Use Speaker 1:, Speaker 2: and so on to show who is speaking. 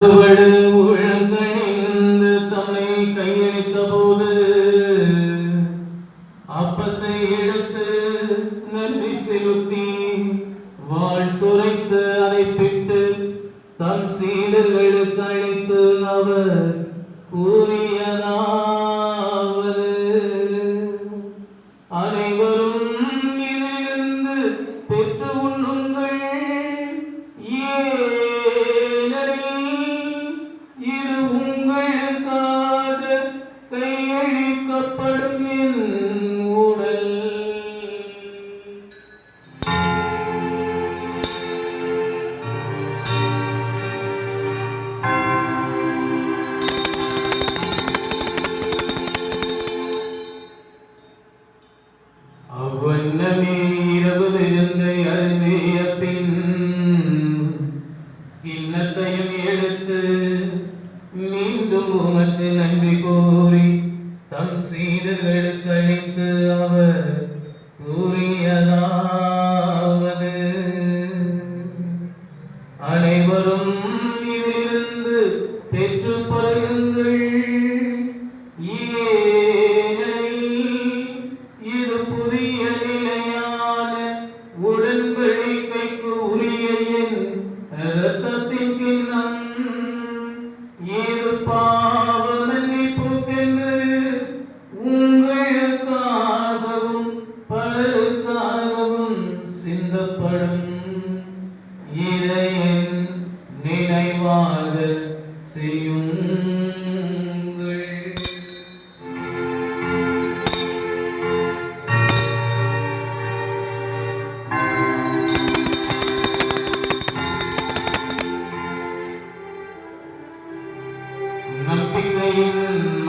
Speaker 1: அறுவடு உழங்கணிந்து கையளித்த போது அப்பத்தை எடுத்து நன்றி செலுத்தி வாழ்த்துரைத்து அதை பிட்டு சீடர்களுக்கு அளித்து அவர் கூறியதாவது. அனைவரும் இதிலிருந்து பெற்று உண்ணும் அவ்வண்ணமே இரவு விருந்தை அருந்திய பின் கிண்ணத்தையும் எடுத்து மீண்டும் உமக்கு நன்றி கூறி தம் சீடர்களுக்கு அளித்து அவர் கூறியதாவது. அனைவரும் இதிலிருந்து பெற்று பருகுங்கள் speaking on within